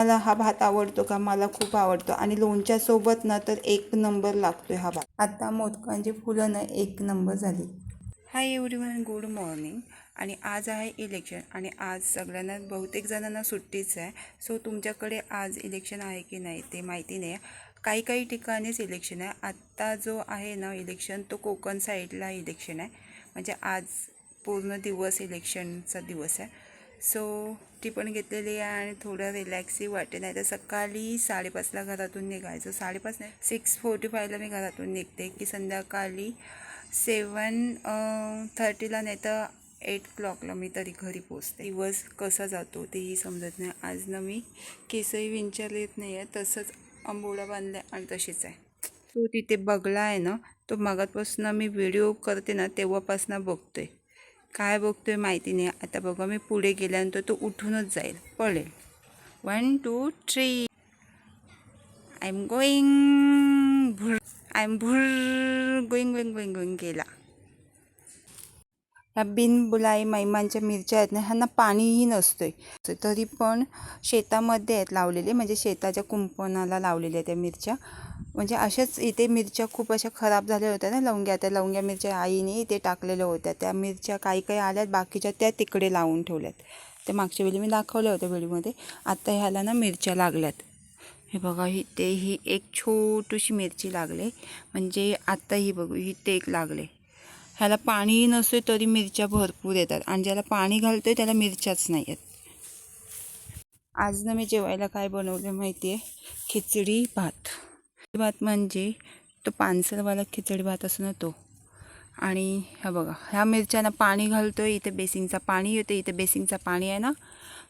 मला हा भात आवडतो का? मला खूप आवडतो. आणि लोणच्यासोबत ना तर एक नंबर लागतो हा भात. आता मोदकांची फुलं ना एक नंबर झाली. Hi everyone good morning. आणि आज आहे इलेक्शन आणि आज सगळ्यांना बहुतेक जणांना सुट्टीच आहे. सो तुमच्याकडे आज इलेक्शन आहे की नाही ते माहिती नाही. काही काही ठिकाणीच इलेक्शन आहे. आत्ता जो आहे ना इलेक्शन तो कोकण साईडला इलेक्शन आहे. म्हणजे आज पूर्ण दिवस इलेक्शनचा दिवस आहे. सो ती पण घेतलेली आहे आणि थोडं रिलॅक्सही वाटते नाही. तर सकाळी साडेपाचला घरातून निघायचं. साडेपाच नाही सिक्स फोर्टी फायला मी घरातून निघते की संध्याकाळी सेवन थर्टीला नाही तर एट क्लॉकला मी तरी घरी पोचते. दिवस कसा जातो तेही समजत नाही. आज ना मी केसही विंचर येत नाही आहे तसंच आंबोळा बांधला आणि तशीच आहे. तो तिथे बघला आहे ना तो मगापासून मी व्हिडिओ करते ना तेव्हापासून आहे काय बघतोय माहिती नाही. आता बघा मी पुढे गेल्यानंतर तो उठूनच जाईल. पळेल. One two three I am going भुर आय एम भुर गोईंग गोईंग गोईंग गोईंग गेला. ह्या बिनबुलाई मैमांच्या मिरच्या आहेत ना ह्यांना पाणीही नसतंय. तरी पण शेतामध्ये आहेत लावलेले म्हणजे शेताच्या कुंपणाला लावलेल्या त्या मिरच्या. म्हणजे अशाच इथे मिरच्या खूप अशा खराब झाल्या होत्या ना लवंग्या त्या लवंग्या मिरच्या आईने इथे टाकलेल्या होत्या. त्या मिरच्या काही काही आल्यात बाकीच्या त्या तिकडे लावून ठेवल्यात. त्या मागच्या वेळी मी दाखवल्या होत्या व्हिडिओमध्ये. आता ह्याला ना मिरच्या लागल्यात. हे बघा ही ते ही एक छोटीशी मिरची लागले. म्हणजे आत्ता ही बघू ही ते एक लागले. ह्याला पाणी नसते तरी मिरच्या भरपूर येतात. आणि ज्याला पाणी घालतोय त्याला मिरच्याच नाही आहेत आज ना मी जेवायला काय बनवलं माहिती आहे खिचडी भात. भात म्हणजे तो पानसरवाला खिचडी भात असतो ना तो. आणि हा बघा ह्या मिरच्यांना पाणी घालतो आहे इथे बेसिंगचा पाणी येतो इथे बेसिंगचा पाणी आहे ना?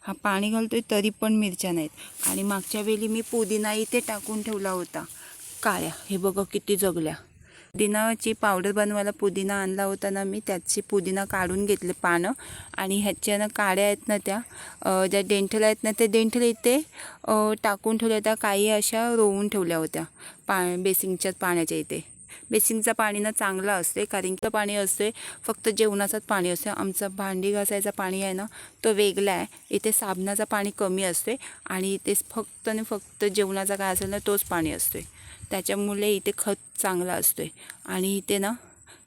हा पाणी घालतो आहे तरी पण मिरच्या नाहीत. आणि मागच्या वेळी मी पुदिना इथे टाकून ठेवला होता. काळ्या हे बघा किती जगल्या. पुदिनाची पावडर बनवायला पुदिना आणला होता ना मी त्याची पुदिना काढून घेतले पानं. आणि ह्याच्यानं काड्या आहेत ना त्या ज्या डेंठल आहेत ना त्या डेंठल इथे टाकून ठेवल्या होत्या काही अशा रोवून ठेवल्या होत्या पा बेसिंगच्या पाण्याच्या इथे. बेसिनचं पाणी ना चांगलं असते कारण की पाणी असते फक्त जेवणाचंच पाणी असते आमचं भांडी घासायचं पाणी आहे ना तो वेगळा आहे. इथे साबणाचं पाणी कमी असते आणि इथे फक्त आणि फक्त जेवणाचा काय असेल ना तोच पाणी असतोय. त्याच्यामुळे इथे खत चांगला असतोय. आणि इथे ना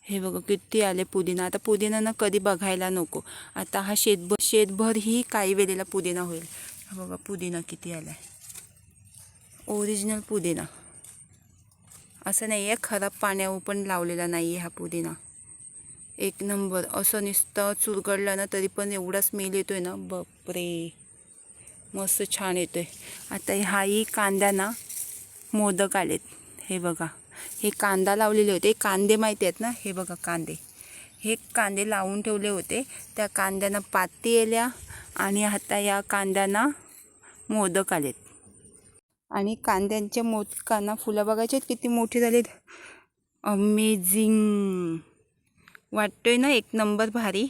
हे बघा किती आले पुदिना. आता पुदिना ना कधी बघायला नको. आता हा शेतभर शेतभर ही काही वेळेला पुदिना होईल. बघा पुदिना किती आला आहे ओरिजिनल पुदिना. असं नाही आहे खराब पाण्यावर पण लावलेला नाही आहे हा पुदिना. एक नंबर. असं नुसतं चुरगडलं ना तरी पण एवढा स्मेल आहे ना बापरे. मस्त छान येतो आहे आता हाही कांदा ना मोदक आलेत. हे बघा. हे कांदा लावलेले होते. कांदे माहिती आहेत ना? हे बघा कांदे. हे कांदे लावून ठेवले होते. त्या कांद्यांना पाती आल्या आणि आता या कांद्यांना मोदक आलेत. आणि कांद्यांच्या मोदकांना फुलं बघायचे आहेत किती मोठी झालीत अमेझिंग वाटतोय ना एक नंबर भारी.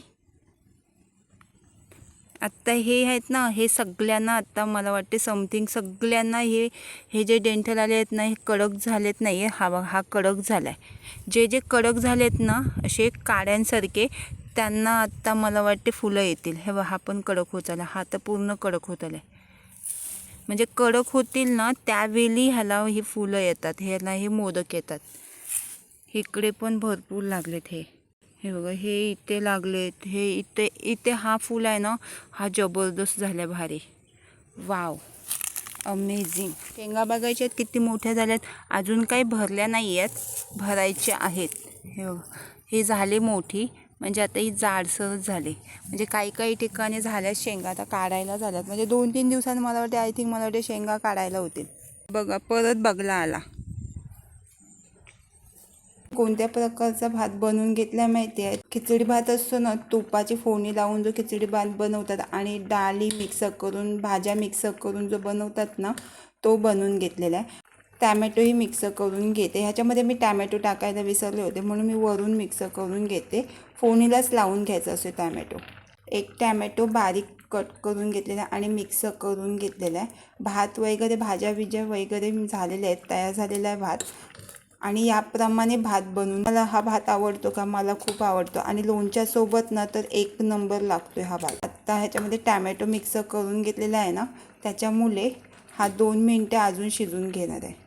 आत्ता हे आहेत ना हे सगळ्यांना आत्ता मला वाटते समथिंग सगळ्यांना हे हे जे डेंटल आले आहेत ना हे कडक झालेत नाही आहे हा हा कडक झाला आहे जे जे कडक झालेत ना असे काड्यांसारखे त्यांना आत्ता मला वाटते फुलं येतील. हे हा पण कडक होत आला हा तर पूर्ण कडक होत आला म्हणजे कडक होतील ना त्यावेळी ह्याला ही फुलं येतात ह्याला हे मोदक येतात. इकडे पण भरपूर लागलेत हे. हे बघा हे इथे लागलेत हे इथे इथे हा फूल आहे ना हा जबरदस्त झाला भारी. वाव अमेझिंग शेंगा बघायच्या आहेत किती मोठ्या झाल्यात अजून काही भरल्या नाही आहेत भरायच्या आहेत. हे हे झाले मोठी. म्हणजे आता ही जाडसरच झाले. म्हणजे काही काही ठिकाणी झाल्यात शेंगा आता काढायला झाल्यात. म्हणजे दोन तीन दिवसांनी मला वाटते आय थिंक मला वाटते शेंगा काढायला होतील. बघा परत बघला आला. कोणत्या प्रकारचा भात बनवून घेतला माहिती आहे? खिचडी भात असतो ना तुपाची फोडणी लावून जो खिचडी भात बनवतात आणि डाळी मिक्स करून भाज्या मिक्स करून जो बनवतात ना तो बनवून घेतलेला आहे. टॅमॅटोही मिक्स करून घेते. ह्याच्यामध्ये मी टॅमॅटो टाकायला विसरले होते म्हणून मी वरून मिक्स करून घेते. फोणीलाच लावून घ्यायचं असतो टॅमॅटो. एक टॅमॅटो बारीक कट करून घेतलेला आहे आणि मिक्स करून घेतलेला आहे. भात वगैरे भाज्या विज्या वगैरे झालेल्या आहेत तयार झालेला आहे भात. आणि याप्रमाणे भात बनवून मला हा भात आवडतो का? मला खूप आवडतो. आणि लोणच्यासोबत ना तर एक नंबर लागतो हा भात. आत्ता ह्याच्यामध्ये टॅमॅटो मिक्स करून घेतलेला आहे ना त्याच्यामुळे हा दोन मिनटं अजून शिजून घेणार आहे.